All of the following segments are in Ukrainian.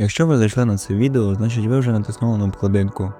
Якщо ви зайшли на це відео, значить ви вже натиснули на вкладинку.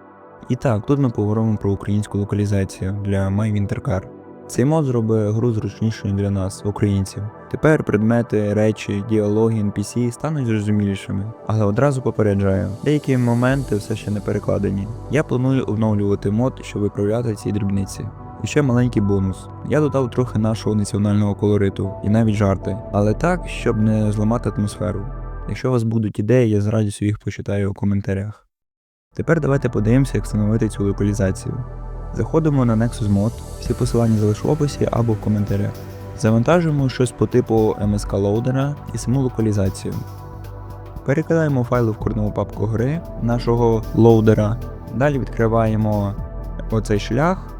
І так, тут ми поговоримо про українську локалізацію для MyWinterCar. Цей мод зробить гру зручнішою для нас, українців. Тепер предмети, речі, діалоги NPC стануть зрозумілішими, але одразу попереджаю, деякі моменти все ще не перекладені. Я планую обновлювати мод, щоб виправляти ці дрібниці. І ще маленький бонус. Я додав трохи нашого національного колориту і навіть жарти, але так, щоб не зламати атмосферу. Якщо у вас будуть ідеї, я з радістю їх почитаю у коментарях. Тепер давайте подивимося, як встановити цю локалізацію. Заходимо на Nexus Mod, всі посилання залишу в описі або в коментарях. Завантажуємо щось по типу MSK лоудера і саму локалізацію. Перекидаємо файли в корневу папку гри нашого лоудера. Далі відкриваємо оцей шлях.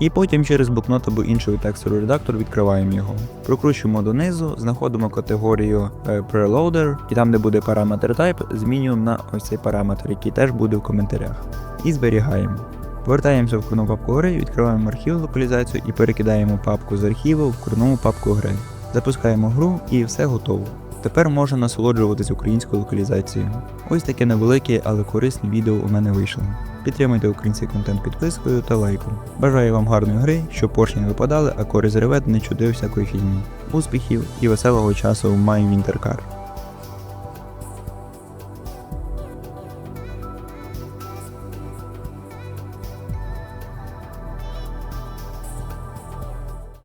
І потім через блокнот або інший текстовий редактор відкриваємо його. Прокручуємо донизу, знаходимо категорію е, Preloader, і там, де буде параметр Type, змінюємо на ось цей параметр, який теж буде в коментарях. І зберігаємо. Повертаємося в корнову папку гри, відкриваємо архів локалізацію і перекидаємо папку з архіву в корнову папку гри. Запускаємо гру і все готово. Тепер можна насолоджуватись українською локалізацією. Ось таке невелике, але корисне відео у мене вийшло. Підтримуйте український контент підпискою та лайком. Бажаю вам гарної гри, щоб поршні не випадали, а користь ревет не чудив всякої фігні. Успіхів і веселого часу в Car.